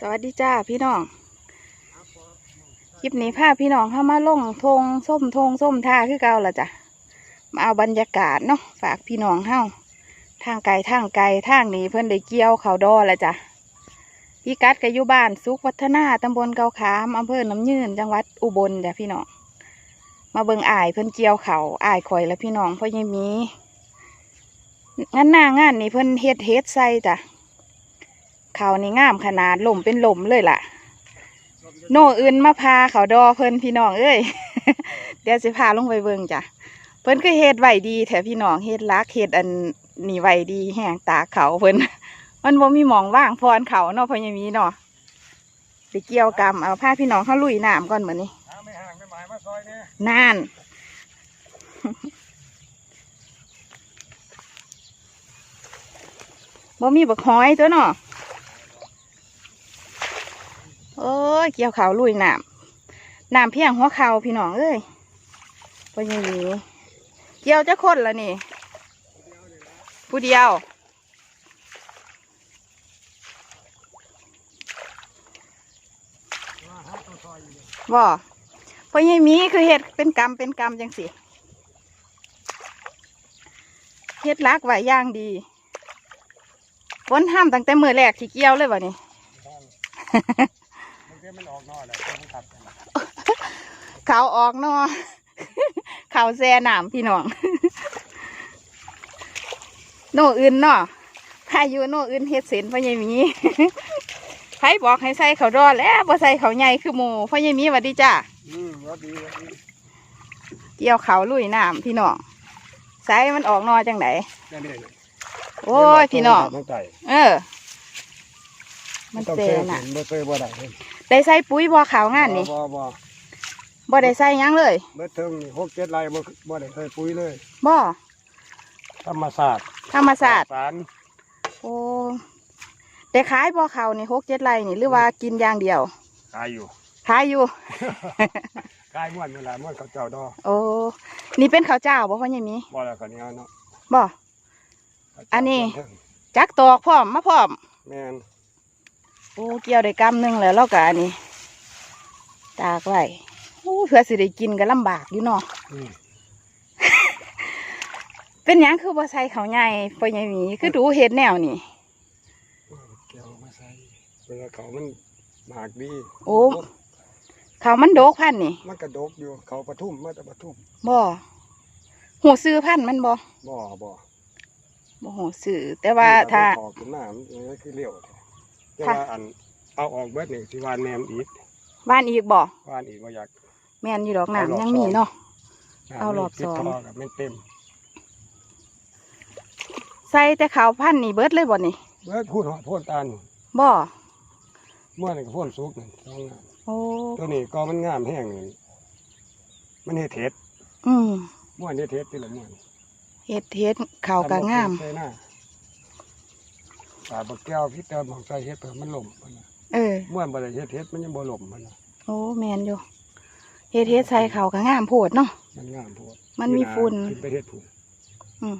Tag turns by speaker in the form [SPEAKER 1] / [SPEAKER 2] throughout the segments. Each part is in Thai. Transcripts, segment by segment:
[SPEAKER 1] สวัสดีจ้าพี่น้อง คลิปนี้พาพี่น้องเข้ามาลงทงส้มทงส้มท่าคือเก่าละจ้ะ มาเอาบรรยากาศเนาะฝากพี่น้องเฮาทางไกลทางไกลทางนี้เพิ่อนได้เกี่ยวเขาดอละจ้ะพี่กัดกับยู่บ้านสุขวัฒนาตำบลเกาขามอำเภอน้ำยืนจังหวัดอุบลจ้ะพี่น้อง มาเบิงอ้ายเพิ่อนเกี่ยวเขาอ้ายข่อยและพี่น้องพ่อยังมีงานหน้างานนี่เพิ่อนเฮ็ดเฮ็ดใส่จ้ะ เขานี่งามขนาดหล่มเป็นหล่มเลยล่ะ โน่อื่นมาพาเขาดอเพิ่นพี่น้องเอ้ย เดี๋ยวสิพาลงไปเบิ่งจ้ะ เพิ่นก็เฮ็ดไหวดีแถวพี่น้องเฮ็ดลักเฮ็ดอันนี่ไหวดีแห้งตาเขาเพิ่น มันบ่มีหมองว่างพรเขาเนาะพอยังมีเนาะไปเกี่ยวกรรมเอาผ้าพี่น้องเขาลุยน้ำก่อนเหมือนนี้
[SPEAKER 2] หาไม่ห่างไม่หมายมาซอยเนี่ย
[SPEAKER 1] นานบ่มีบักหอยตัวเนาะโอ้ ยเกี่ยวเขาวลุยน้ำน้ำเพียงหัวเขาพี่น้องเอ้ยบ่ยังมีเกี่ยวจะคนละนี่ ผู้เดียว
[SPEAKER 2] ว่าเพ
[SPEAKER 1] ราะยังมีคือเห็ดเป็นกรรมเป็นกรรมจังสิเฮ็ดลักไหวย่างดีฝนห้ามตั้งแต่มือแรกที่เกี่ยวเลยบ่นี่
[SPEAKER 2] บ้างบางทีมันออกนอกแหละมันขับกัน
[SPEAKER 1] เขาออกเนอ เขาแซ่น้ำพี่น้อง โน่อื่นเนาะพายุโน่อื่นเฮ็ดเส้นเพราะยังมีใครบอกให้ใส่เขาวรอดแล้วบ่ใส่เขาวใหญ่คือหมูเพราะยังมีหวัดดีจ้า
[SPEAKER 2] อืมว่าดีว่าดี
[SPEAKER 1] เกี่ยวเขาลุยน้ำพี่น้องสายมันออกนอจังไหน
[SPEAKER 2] แค่นี้เลย
[SPEAKER 1] โอ้ยพี่น้อง
[SPEAKER 2] ต้องใจ
[SPEAKER 1] เออ มัน
[SPEAKER 2] ต้อง
[SPEAKER 1] เซ
[SPEAKER 2] เซ่
[SPEAKER 1] น่ะ
[SPEAKER 2] บ่เซ่บ่ได้เลย
[SPEAKER 1] ได้ใส่ปุ๋ยบ่ขาวงานนี่
[SPEAKER 2] บ่บ่
[SPEAKER 1] บ่ได้ใส่หยังเลย
[SPEAKER 2] เมื่อเทิงนี่หกเจ็ดไร่บ่บ่ได้เคยปุ๋ยเลย
[SPEAKER 1] บ่
[SPEAKER 2] ธรรมศาสตร์
[SPEAKER 1] ธรรมศาสตร์
[SPEAKER 2] สาร
[SPEAKER 1] โอ้ได้ขายบ่ขาวนี่หกเจ็ดไรนี่หรือว่ากินอย่างเดียว
[SPEAKER 2] ขายอยู่
[SPEAKER 1] ขายอยู่
[SPEAKER 2] ขายม้วนเวลาม้วนเขาเจ้าดอก
[SPEAKER 1] โอ้นี่เป็นข้าวเจ้าบ่พ่อใหญ่มี
[SPEAKER 2] บ่แล้วก็นี้เนาะ
[SPEAKER 1] บ่
[SPEAKER 2] ข้าวเจ้า
[SPEAKER 1] อันนี้
[SPEAKER 2] เทิง
[SPEAKER 1] จักตอกพร้อมมาพร้อม
[SPEAKER 2] แม่น
[SPEAKER 1] โอ้เกี่ยวได้กำหนึงแล้วแล้วก็อันนี้ ตากไว้โอ้เพื่อสิได้กินก็ลำบากอยู่เนาะ
[SPEAKER 2] อืม
[SPEAKER 1] เป็นหยังคือบ่ใส่ข้าวใหญ่พ่อใหญ่มีคือดูเฮ็ดแนวนี่
[SPEAKER 2] เกี่ยวมาใส่เวลาเขามันหมากดี
[SPEAKER 1] โอ้ข้าวมันโดกพันธุ์นี่
[SPEAKER 2] มันกระดกอยู่เขาปทุมมาแต่ปทุม
[SPEAKER 1] บ่หูซื้อพันธุ์มันบ่
[SPEAKER 2] บ่บ่
[SPEAKER 1] บ่หูซื้อแต่ว่าถ้า
[SPEAKER 2] เออกขึ้นมามันนี่คือเลี้ยว แต่
[SPEAKER 1] ค่ะ
[SPEAKER 2] ว่าอันเอาออกเบิดนี่สิวานแนมอีก
[SPEAKER 1] บ้านอีกบ่
[SPEAKER 2] วานอีกว่าอยาก
[SPEAKER 1] แม่นอยู่ดอก
[SPEAKER 2] เอารอบ
[SPEAKER 1] น้ำยังมี
[SPEAKER 2] สอง
[SPEAKER 1] เนาะ
[SPEAKER 2] น้ำ
[SPEAKER 1] เอารอบ
[SPEAKER 2] ติด
[SPEAKER 1] สอง
[SPEAKER 2] ท่กับมันเต็ม
[SPEAKER 1] ใส่แต่ข้าวพันธุ์นี่เบิดเลยบ่นี่
[SPEAKER 2] เบิดพูดหอดโพ่นตาล
[SPEAKER 1] บ่
[SPEAKER 2] ม่วนนี่ก็โพ่นสุกนี่สองงาม
[SPEAKER 1] โอ้
[SPEAKER 2] ตัวนี้ก็มันงามแห้งนี่มันเฮ็ดเห็ด
[SPEAKER 1] อืม
[SPEAKER 2] ม่วนเฮ็ดเห็ดที่ละม่วน
[SPEAKER 1] เฮ็ดเฮ็ดข้าวก็งาม
[SPEAKER 2] ใส่หน้า ตาบักแก้วพี่เติมของใส่เฮ็ดเพิ่มมันล่มพุ่นน่ะ
[SPEAKER 1] เออ
[SPEAKER 2] ม่วนบ่ได้เฮ็ดเฮ็ดมันยังบ่ล่มมันน่ะ
[SPEAKER 1] โอ้แม่นอยู่เฮ็ดเฮ็ดใส่ข้าวก็งามโพดเนาะ
[SPEAKER 2] มันงามโพด
[SPEAKER 1] มันมีฝุ่น
[SPEAKER 2] ขึ้นไปเฮ็ดฝุ่น
[SPEAKER 1] อืม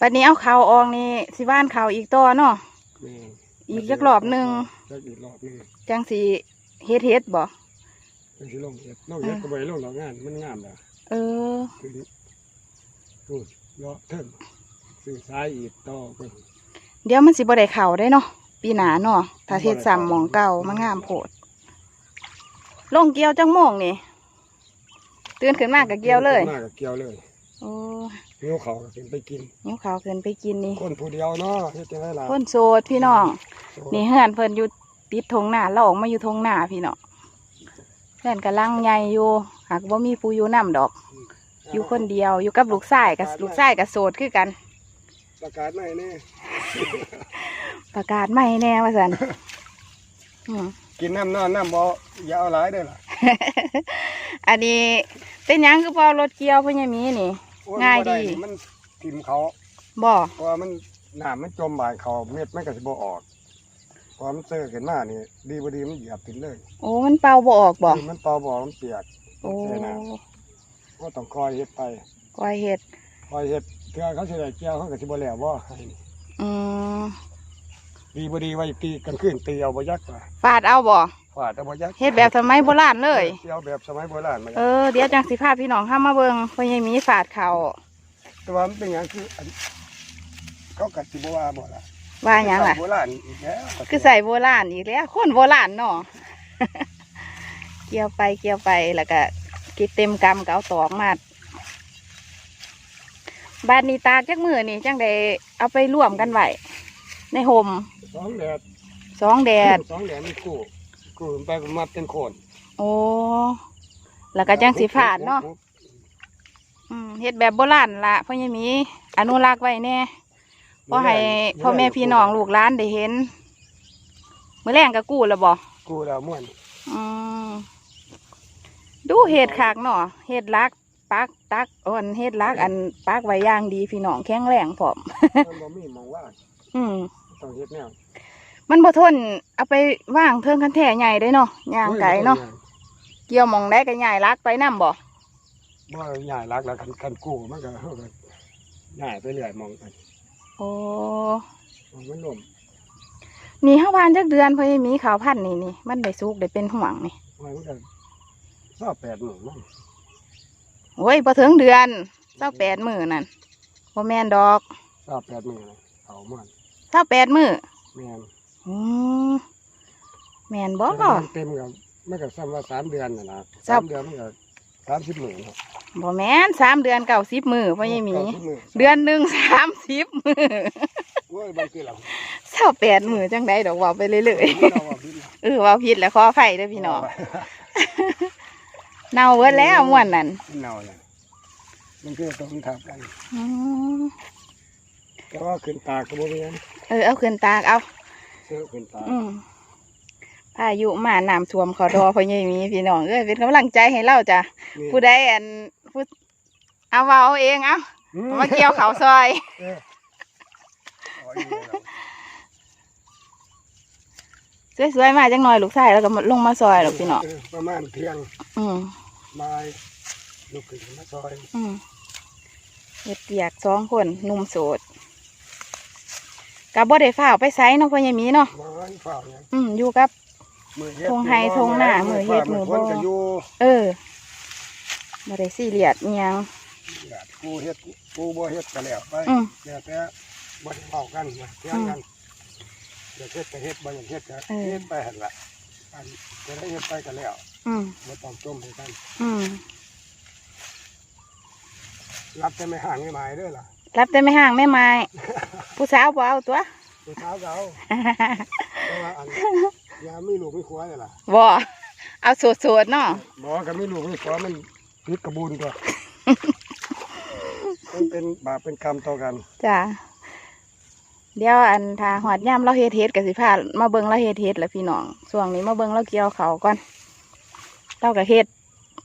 [SPEAKER 1] ปัดนี้เอาข้าวออกนี่สิบ้านข้าวอีกต่อเนาะ
[SPEAKER 2] แม่น
[SPEAKER 1] อีกจักรอบหนึง
[SPEAKER 2] จักอีกรอบหนึง
[SPEAKER 1] จังสิเฮ็ดเฮ็ดบ่
[SPEAKER 2] จังสิลงเฮ็ดลงเฮ็ดก็บ่ได้ลงดอกงานมันงามแล้ว
[SPEAKER 1] เออ
[SPEAKER 2] คือพูดเลาะเทิงสื่อสายอีกต่อไป
[SPEAKER 1] เดี๋ยวมันสิบ่ได้ข้าวได้เนาะปีหน้าเนาะถ้าเฮ็ดซ้ำหมองเก่ามันงามโพดลงเกี่ยวจังโมงนี่ตื่นขึ้นมาก็เกี่ยวเลย
[SPEAKER 2] มากกับเกี่ยวเลย
[SPEAKER 1] โอ้
[SPEAKER 2] เงี้ยวเขาก็กินไปกิน
[SPEAKER 1] นิ้วขาวเกินไปกินนี่
[SPEAKER 2] คนผู้เดียวเนาะเฮ็ดจังไดล่ะ
[SPEAKER 1] คนโสดพี่น้องนี่เฮือนเพิ่นอยู่ติดทงหน้าเราออกมาอยู่ทงหน้าพี่น้องเฮือนกำลังใหญ่อยู่หากว่ามีผู้อยู่นํดอก อยู่คนเดียวอยู่กับลูกชายกับลูกชายกับโสดคือกัน
[SPEAKER 2] ประกาศหน่อยนี่
[SPEAKER 1] ประกาศไม่แน่ว่าสันอืม
[SPEAKER 2] กินน้ำนอนน้ำบ่อย่าเอาหลายเด้อล่ะ
[SPEAKER 1] อันนี้เป็นหยังคือเปล่ารถเกี่ยวพ่อใหญ่หมีนี่
[SPEAKER 2] โอ้ย
[SPEAKER 1] ง่าย
[SPEAKER 2] บ่ไดีนี่มันทิ่มเขา
[SPEAKER 1] บ่
[SPEAKER 2] เพราะว่ามันน้ำมันจมบ่ายเขาเม็ดมันก็สิบ่ออกพอมันเจอขึ้นมานี่ดีบ่ดีมันเหยียบติดเลย
[SPEAKER 1] โอ้มันเป่าบ่ออกบ่
[SPEAKER 2] มันต่อบ่อมันเปียก
[SPEAKER 1] โอ้
[SPEAKER 2] เสียน้ำก็ต้องคอยเฮ็ดไป
[SPEAKER 1] ก้อยเห็ด
[SPEAKER 2] คอยเฮ็ด เพื่อเขาสิได้เกี่ยวเขาก็สิบ่แล้วบ่ให้
[SPEAKER 1] อืม
[SPEAKER 2] ดีบ่ดีไว้ตีกันขึ้นตีเอาบ่ยักษ์ว่ะ
[SPEAKER 1] ฟาดเอาบ่
[SPEAKER 2] ฟาดเอาบ่ยักษ์
[SPEAKER 1] เฮ็ดแบบสมัยโบราณเลย
[SPEAKER 2] เที่ยวแบบสมัยโบราณมา
[SPEAKER 1] เออเดี๋ยวจังสิพาพี่น้องเข้ามาเบิ่งเพราะยังมีฟาดเขา
[SPEAKER 2] แต่ว่ามันเป็นหยังคืออันเขากัดสิบ่ว่าบ่ล่ะ
[SPEAKER 1] ว่าหยังล่ะ
[SPEAKER 2] โบราณอีกแล้ว
[SPEAKER 1] คือใส่โบราณอีกแล้วคนโบราณเนาะ เกี่ยวไปเกี่ยวไปแล้วก็กินเต็มกำก็เอาตอกมาด บานนี้ตากจักมือนี่จังได้เอาไปร่วมกันไว้ในโฮม
[SPEAKER 2] สองแดด
[SPEAKER 1] สองแดด
[SPEAKER 2] สองแดดมันกู้กู้ไปมาเป็นโคน
[SPEAKER 1] โอ้แล้วก็จังสีฝาดเนาะอืมเฮ็ดแบบโบราณละเพราะยังมีอนุรักษ์ไว้แน่เพราะให้พ่อแม่พี่น้องลูกหลานได้เห็นเมื่อแรงก็กู้แล้วบ่
[SPEAKER 2] กู้แล้วม่วน
[SPEAKER 1] อืมดูเห็ดขากเนาะเห็ดลัก ปักตักอ่อนเห็ดลักอันปักไว้อย่างดีพี่น้องแข็งแรงพร้อม
[SPEAKER 2] มันบ่มีหมองว่าง
[SPEAKER 1] อืม
[SPEAKER 2] ต้องเฮ็ดแนว
[SPEAKER 1] มันบ่ทนเอาไปว่างเทิงคันแท่ใหญ่ได้เนาะย่างไก่เนาะเกี่ยวหมองได้ก็ใหญ่ลักไปนํบ่
[SPEAKER 2] บ่ใหญ่รักแล้วคันคันกู้มันก็เฮาก็ใหญ่ไปเรื่อยมองกัน
[SPEAKER 1] โอ้
[SPEAKER 2] มองมันล่ม
[SPEAKER 1] นี่เฮาวานจักเดือนเพราะมีขาวพันธุ์นี่นี่มันได้สุกได้เป็นห่วงนี่
[SPEAKER 2] มันก็ชอบแปดหมื่นมั้ง
[SPEAKER 1] โอ้ยพอถึงเดือนเจ้าแปดมือนั่นบ่แม่นดอก
[SPEAKER 2] ชอบแปดหมื่นเอามัน
[SPEAKER 1] เจ้าแปดมือ
[SPEAKER 2] แม่น
[SPEAKER 1] อืมแม่นบ่
[SPEAKER 2] แต่มันเต็มกับมันก็ซ้ำว่าสามเดือนน่ะนะ
[SPEAKER 1] ครั
[SPEAKER 2] สา
[SPEAKER 1] บ
[SPEAKER 2] มเดือนมันก็สามสิบหมื่นเนาะ
[SPEAKER 1] บ่แม่นสามเดือนเก้าสิบมือเพราะยังมี
[SPEAKER 2] เก้าสิบหมื่น
[SPEAKER 1] เดือนหนึ่งสามสิบมือ
[SPEAKER 2] โอ้ยบางทีเรา
[SPEAKER 1] เศร้าแปดมือจังได้ดอกเว่าไปเรื่อย
[SPEAKER 2] เราว่าพี่
[SPEAKER 1] ๆเออเว่าผิดแล้วขออภัยเด้อพี่น้อง เน่าเบิดแล้วม่วนนั่น
[SPEAKER 2] เน่าเลยมันคือต้องทับกัน
[SPEAKER 1] อืม
[SPEAKER 2] แต่ว่าขึ้นตากระโบเวียน
[SPEAKER 1] เออเอาขึ้นตากเอา
[SPEAKER 2] เสื้อขึ้นตาก
[SPEAKER 1] อืมพายุมาน้ำท่วมเขอดอเพราะยังมีพี่น้องเอ้ยเป็นกำลังใจให้เราจ้ะ
[SPEAKER 2] นี่
[SPEAKER 1] ผู้ใดอันผู้เอาเว้าเอาเองเอา
[SPEAKER 2] อื
[SPEAKER 1] มาเกี่ยวเขาวซอย
[SPEAKER 2] เออเอาอีกแล้ว
[SPEAKER 1] สวยๆมาจังหน่อยลูกชายแล้วก็ลงมาซอยหรอกพี่น้อง
[SPEAKER 2] เประมาณเที่ยง
[SPEAKER 1] อืม
[SPEAKER 2] บ่ายลุกขึ้นมาซอย
[SPEAKER 1] อืมเฮ็ดเปียกสองคนหนุ่มโสดกับบ่ได้ฝ้าวไปไสเนาะพ่อใหญ่หมีเนาะ
[SPEAKER 2] บ่ให้เฝ้าเนี่ย
[SPEAKER 1] อืมอยู่กับ
[SPEAKER 2] มือเฮ็ด
[SPEAKER 1] ทงไห้ทงหน้ามือเฮ็ดมือบ่
[SPEAKER 2] คนก็อยู่
[SPEAKER 1] เออบ่ได้ซีเรียสอิหยัง
[SPEAKER 2] ญาติกูเฮ็ดกูบ่เฮ็ดก็แล้วไป
[SPEAKER 1] อืม
[SPEAKER 2] แล้วแต่บ่ได้เฝ้ากันนะเที่ยงกันอยากเฮ็ดก็เฮ็ดบ่อยากเฮ็ดก็
[SPEAKER 1] เออ
[SPEAKER 2] เฮ็ดไปหั่นล่ะ อันจะได้เฮ็ดไปก็แล้ว
[SPEAKER 1] อืม
[SPEAKER 2] บ่ต้องจมให้กัน
[SPEAKER 1] อืม
[SPEAKER 2] รับแต่ไม่ห่างไม่หมายเด้อล่ะ
[SPEAKER 1] รับแต่ไม่ห่างไม่ไม้ผู้สาวบ่เอาตัว
[SPEAKER 2] ผู้สาวก็เอาแต่ว่าอันยามีลูกมีผัวนี่ล่ะ
[SPEAKER 1] บ่เอาโสดๆเนาะ
[SPEAKER 2] บ่ก็มีลูกมีผัวมันผิดกระบูนตัว มันเป็นบาปเป็นกรรมต่อกัน
[SPEAKER 1] จ้ะ เดี๋ยวอันทาหอดย่ำเราเฮ็ดเฮ็ดกับสิพามาเบิ่งเราเฮ็ดเฮ็ดแหละพี่น้องช่วงนี้มาเบิ่งเราเกี่ยวเขาวก่อนเราก็เฮ็ด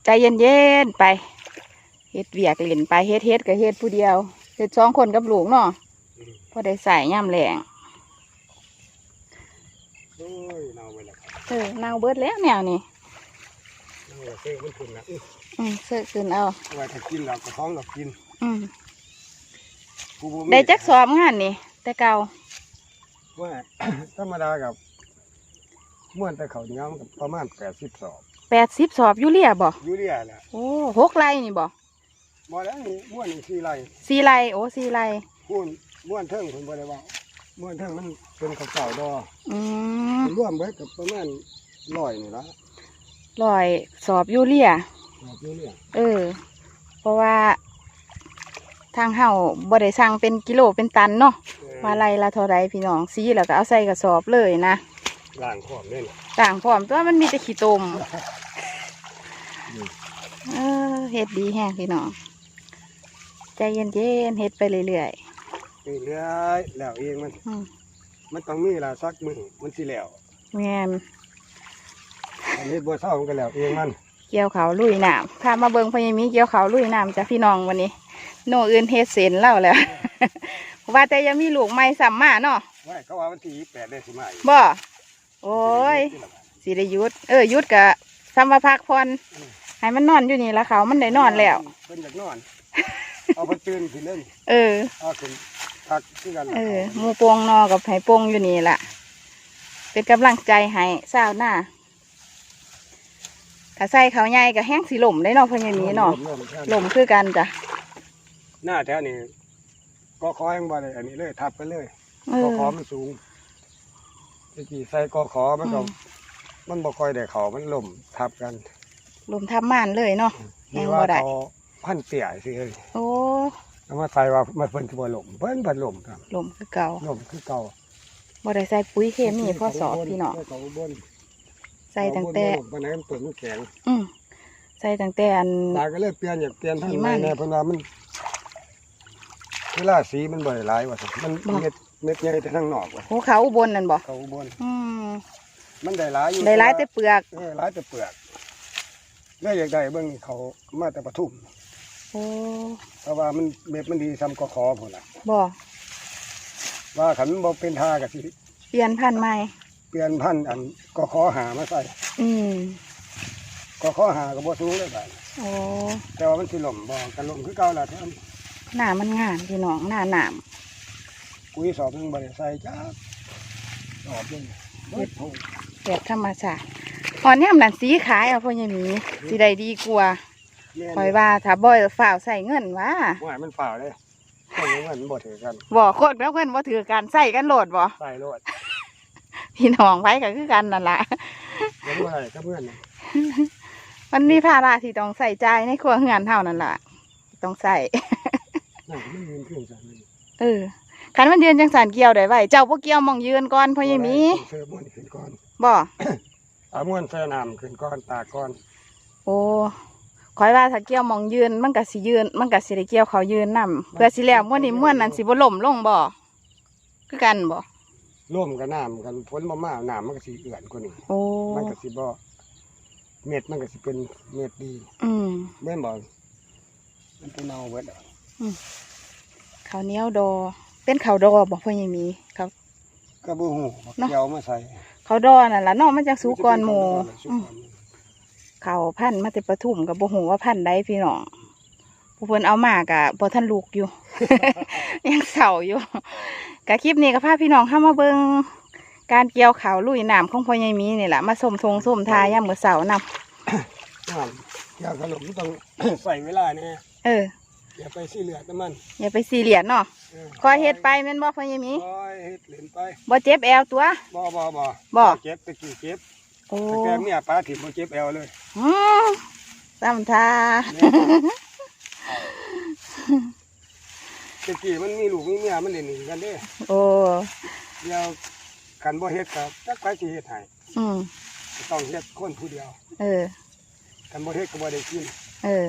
[SPEAKER 1] ใจเย็นๆไปเฮ็ดเวียกเล่นไปเฮ็ดเฮ็ดก็เฮ็ดผู้เดียวเฮ็ดสองคนกับลูกเนาะพอได้ใส่ย่ำแรง
[SPEAKER 2] โอ้ยเน่าไปแล้วครับ
[SPEAKER 1] เออเนาเบิดแล้วแนวนี้
[SPEAKER 2] เน่าเซ่มันคุณนะอื้อ
[SPEAKER 1] อืมเสื้อขึ้นเอา
[SPEAKER 2] ไว้ถ้ากินเราก็ท้องเรากิน
[SPEAKER 1] อืม
[SPEAKER 2] กูบ่มี
[SPEAKER 1] ได้จักสอบงานนี่ แต่เก่า
[SPEAKER 2] ว่าธรรมดากับม้วนแต่เขาวเหนียวมันก็ประมาณแปดสิบสอบ
[SPEAKER 1] แปดสิบสอบอยูเรียบ่
[SPEAKER 2] ยูเรียแหละ
[SPEAKER 1] โอ้หกไร่นี่บ่
[SPEAKER 2] บ่แล้วนี่ม้วนอีกสี่ไร
[SPEAKER 1] สี่ไร่โอ้สี่ไร่
[SPEAKER 2] ม้วนม้วนเทิงผมบ่ได้เว่าม้วนเทิงมันเป็นข้าวเก่าดอ
[SPEAKER 1] อืม
[SPEAKER 2] รวมไว้กับประมาณร้อยนี่ละ
[SPEAKER 1] ลอยสอบอยูเรีย
[SPEAKER 2] แบบยูเรีย
[SPEAKER 1] เออ เพราะว่าทางเฮาบ่ได้สั่งเป็นกิโลเป็นตันเนาะ
[SPEAKER 2] เออ
[SPEAKER 1] ว่าไรละเท่าไรพี่น้องซีแล้วก็เอาใส่กระสอบเลยนะ
[SPEAKER 2] ล่างขอบเนี่ย
[SPEAKER 1] ต่างพร้อมตัวมันมีแต่ขี้ตม
[SPEAKER 2] อืม
[SPEAKER 1] เออเฮ็ดดีแฮงพี่น้องใจเย็นๆเฮ็ดไปเรื่อย
[SPEAKER 2] เรื่อยๆแล้วเองมัน
[SPEAKER 1] ๆอืม
[SPEAKER 2] มันต้องมีละสักมือมันสิแล้ว
[SPEAKER 1] แม่น
[SPEAKER 2] อันนี้บัวเศร้ามันก็แล้วเองมัน
[SPEAKER 1] เกี่ยวเขาวลุยน้ำพามาเบิ่งพญามีเกี่ยวเขาวลุยน้ำจ้ะพี่น้องวันนี้โนอื่นเฮ็ดเสร็จแล้วแหล้ว ว่าแต่ยังมีลูกใหม่สัมมาเนาะ
[SPEAKER 2] ไว้เขาว่าวันที่แปดได้สิมาอีก
[SPEAKER 1] บ่โอ้ยสิได้หยุด เออหยุดกะสัมมาพักพรให้มันนอนอยู่นี่ละเขามันได้นอนแล้ว
[SPEAKER 2] เพิ่นอยากนอน เอาไปตื่นสิเล่น
[SPEAKER 1] เออ
[SPEAKER 2] เอาขึ้นพักคือกัน
[SPEAKER 1] เออหมูโปงนอกับไผ่โปงอยู่นี่แหละเป็นกำลังใจให้สาวหน้าถ้าใส่เขาใหญ่ก็แห้งสีหล่มได้เนาะเพ่อยังมีเนาะ
[SPEAKER 2] ร่มๆใช่
[SPEAKER 1] หล่มคือกันจ้ะ
[SPEAKER 2] หน้าแถวนี้ ก็คอยมาเลยอันนี้เลยทับไปเลย
[SPEAKER 1] เอ
[SPEAKER 2] ก็
[SPEAKER 1] อ
[SPEAKER 2] ขอมันสูงตะกี้ใส่ก็ขอมันก็
[SPEAKER 1] อืม
[SPEAKER 2] มันบ่ค่อยได้เขามันล่มทับกัน
[SPEAKER 1] หล่มทับม่านเลยเนาะแม่ง
[SPEAKER 2] นี่
[SPEAKER 1] บ่
[SPEAKER 2] ว่า
[SPEAKER 1] ได้
[SPEAKER 2] เขาพันเตี่ยสิเอ้ย
[SPEAKER 1] โอ้
[SPEAKER 2] แล้วมาใส่ว่ามันเพิ่นสิบ่ล่มเพิ่นเพิ่นล่มครับ
[SPEAKER 1] หล่มคือเก่า
[SPEAKER 2] ล่มคือเก่า
[SPEAKER 1] บ่ได้ใส่ปุ๋ยเคมีพ่อสอบพี่เนาะ
[SPEAKER 2] เขาบน
[SPEAKER 1] ใส่ตั้งแต่
[SPEAKER 2] เขาบ่ล่มปานไหนมันเปิดมันแข็ง
[SPEAKER 1] อืมใส่ตั้งแต่อัน
[SPEAKER 2] ตาก็เลยเปลี่ยนอยากเปลี่ยนทาง
[SPEAKER 1] สี
[SPEAKER 2] ไห
[SPEAKER 1] มัน
[SPEAKER 2] นแน่เพิ่นว่ามัน เวลาสีมันบ่ได้หลายว่าซั่นมัน
[SPEAKER 1] บ่
[SPEAKER 2] เม็ดเม็ดใหญ่แต่ข้างนอกว่า
[SPEAKER 1] ภูเขาอุบลนั่นบ่
[SPEAKER 2] เขาบน
[SPEAKER 1] อืม
[SPEAKER 2] มันได้หลายอยู่
[SPEAKER 1] ได้ร้ายแต่เปลือก
[SPEAKER 2] เออหลายแต่เปลือกแล้วอยากได้เบิ่งเขามาแต่ปทุม
[SPEAKER 1] โอ้
[SPEAKER 2] เพราะว่ามันเม็ดมันดีซ้ำกขอพุ่นล่ะ
[SPEAKER 1] บ่
[SPEAKER 2] ว่าขันมันบ่เป็นทาก็สิ
[SPEAKER 1] เปลี่ยนพันธุ์ใหม่
[SPEAKER 2] เปลี่ยนพันธุ์อันกขอหามาใส่
[SPEAKER 1] อืม
[SPEAKER 2] กขอหาก็บ่สูงเลยบาด
[SPEAKER 1] โอ้
[SPEAKER 2] แต่ว่ามันสิล่มบ่กันล่มคือเก่าล่ะท่าน
[SPEAKER 1] หน้ามันงามพี่น้องหน้าหนาม
[SPEAKER 2] ปุ๋ยสอบหนึงบ่ได้ใส่จ้าสอบหนึงเบิดโถ
[SPEAKER 1] แบบธรรมชาติหอนย่ำนันสีขายเอาพ่อยังมีสีใดดีกว่า
[SPEAKER 2] แม่น
[SPEAKER 1] คอยว่าถ้าบ่อยฝ่าวใส่เงินว่า
[SPEAKER 2] ว่ามันเปล่าเลยคนนี้มันบ่ถือกัน
[SPEAKER 1] บ่โคตรแล้วเงินบ่ถือการใส่กันโหลดบ่
[SPEAKER 2] ใส่โลด
[SPEAKER 1] พี่น้องไว้ก็คือกันนั่นล่ะ
[SPEAKER 2] เดี๋ยวเมื่อไหร่ก็เมื่อนน่ะ
[SPEAKER 1] มันมีภาระที่ต้องใส่ใจายในครัวเรือนเท่านั้นล่ะต้องใส่
[SPEAKER 2] นั่นมันยืนขึ้นจากนั้น
[SPEAKER 1] เออคันมันยืนจังสันเกี่ยวได้ไว้เจ้าบ่เกี่ยวมองยืนก่อนพ่อยังมี
[SPEAKER 2] เสื้อม้วนขึ้นก่อน
[SPEAKER 1] บ่
[SPEAKER 2] เอาม้วนเสื้อน้ำขึ้นก่อนตากก่อน
[SPEAKER 1] โอ้คอยว่าถ้าเกี่ยวมองยืนมันก็สิยืน มันก็สิได้เกี่ยวเขายืนนํเพื่อสิแล้วม้วนนี้ม้วนนั้นสิบ่ล่มลงบ่คือกันบ่
[SPEAKER 2] ร่วมกับน้ำกันฝนมามาน้ำมันก็สิเอื่อนกว่านี้
[SPEAKER 1] โอ้
[SPEAKER 2] มันก็สิบ่เม็ดมันก็สิเป็นเม็ดดี
[SPEAKER 1] อืม
[SPEAKER 2] แม่นบอกมันเป็นเนาเบิดอะ
[SPEAKER 1] ข้าวเหนียวดอ เป็นข้าวดอบ่พ่อยังมีข้าว
[SPEAKER 2] ก็บ่ฮู้ว่า
[SPEAKER 1] เนาะ
[SPEAKER 2] เกี่ยวมาใส่
[SPEAKER 1] ข้าวดอนั่นล่ะเนาะมันจังสูก่อนหมู่
[SPEAKER 2] สุ
[SPEAKER 1] อื
[SPEAKER 2] ก
[SPEAKER 1] ม
[SPEAKER 2] ก่อนหมู่
[SPEAKER 1] ข้าวพันธุ์มาแต่ปทุมก็บ่ฮู้ว่าพันธุ์ใดพี่น้องผู้เพิ่นเอามาก็บ่ทันลูกอยู่ ยังเศร้าอยู่กะคลิปนี้ก็พาพี่น้องเข้ามาเบิ่งการเกี่ยวข้าวลุยน้ำของพ่อใหญ่มีนี่แหละมาสมทงสมทายามมื้อเช้านำ
[SPEAKER 2] น้ำเกี่ยวขนมต้อง ใส่เวลาแน่
[SPEAKER 1] เออ
[SPEAKER 2] อย่าไปสิเหลือดน้ำมัน
[SPEAKER 1] อย่าไปซีเรียสเนาะ
[SPEAKER 2] เออ
[SPEAKER 1] คอยเฮ็ดไปแม่นบ่พ่อใหญ่มี
[SPEAKER 2] คอยเฮ็ดเล่นไป
[SPEAKER 1] บ่เจ็บแอวตัว
[SPEAKER 2] บ่บ่บ่
[SPEAKER 1] บ่
[SPEAKER 2] เจ็บตะกี้เจ็บ
[SPEAKER 1] โอ้
[SPEAKER 2] แต่แกเมียป้าถิ่มบ่เจ็บแอวเลย
[SPEAKER 1] อืมซ้ำทา
[SPEAKER 2] ตะกี้มันมีลูกมีเมียมันได้หนีกันเด้
[SPEAKER 1] โอ้
[SPEAKER 2] เดียวกันบ่เฮ็ดกับจักไปสิเฮ็ดให้
[SPEAKER 1] อืม
[SPEAKER 2] ต้องเฮ็ดคนผู้เดียว
[SPEAKER 1] เออ
[SPEAKER 2] กันบ่เฮ็ดก็บ่ได้กิน
[SPEAKER 1] เออ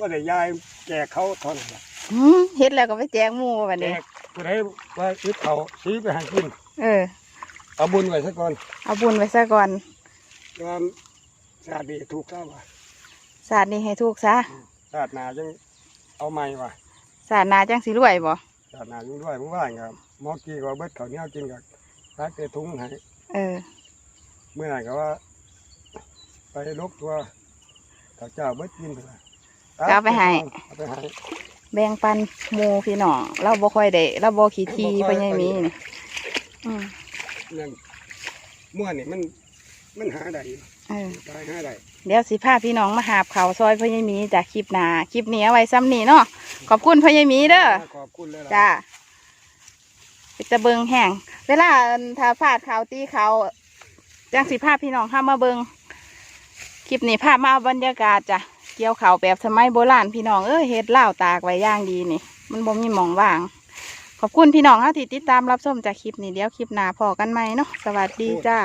[SPEAKER 2] ก็ได้ยายแจกเขาเท่านั้นล่ะ
[SPEAKER 1] อืมเฮ็ดแล้วก็ไปแจกหมู่บัด
[SPEAKER 2] แจ
[SPEAKER 1] นี้
[SPEAKER 2] กผู้ใดว่าอึดเขาสีไปให้กิน
[SPEAKER 1] เออ
[SPEAKER 2] เอาบุญไว้ซะก่อน
[SPEAKER 1] เอาบุญไว้ซะก่อน
[SPEAKER 2] แต่ว่าชาตินี้ถูกซะว่า
[SPEAKER 1] ศาสตร์นี้ให้ถูกซะ
[SPEAKER 2] ชาติหน้าจังเอาใหม่ว่ะ
[SPEAKER 1] ศาสตร์หนาจังสิรวยบ่
[SPEAKER 2] ชาติหน้าจังด้วยเมื่อวานครับหมอกี้ก็เบิดข้าวเหนียวกินกับรักแต่ถุงให้
[SPEAKER 1] เออ
[SPEAKER 2] เมื่อไหร่ก็ว่า ไปลบตัวข้าวเจ้าเบิดกินเถอะ
[SPEAKER 1] ก็เอาไปให้
[SPEAKER 2] เอาไปให้
[SPEAKER 1] แบ่งปันหมู่พี่น้องเราบ่ค่อยได้เราบ่ขี้ทีพ่อใหญ่มีนี่อืม
[SPEAKER 2] เรื่องม่วนนี่มันมันหาได้อยู่
[SPEAKER 1] เออ
[SPEAKER 2] ตายหาได้
[SPEAKER 1] เดี๋ยวสิพาพี่น้องมาหาบเขาวซอยพ่อใหญ่มีจากคลิปหน้าคลิปนี้เอาไว้ซ้ำนี้เนาะขอบคุณพ่อใหญ่มีเด้อ
[SPEAKER 2] ขอบคุณเลยล่ะ
[SPEAKER 1] จ้าไปตะเบิงแห้งเวลาถ้าฟาดเขาวตีเขาวจังสิพาพี่น้องห้ามาเบิงคลิปนี้พามาเอาบรรยากาศจ้ะเกี่ยวเขาแบบสมัยโบราณพี่น้องเออเฮ็ดเหล้าตากไว้ย่างดีนี่ มันบ่มีหมองว่าง ขอบคุณพี่น้องที่ติดตามรับชมจากคลิปนี้เดี๋ยวคลิปหน้าพอกันไหมเนาะสวัสดีจ้า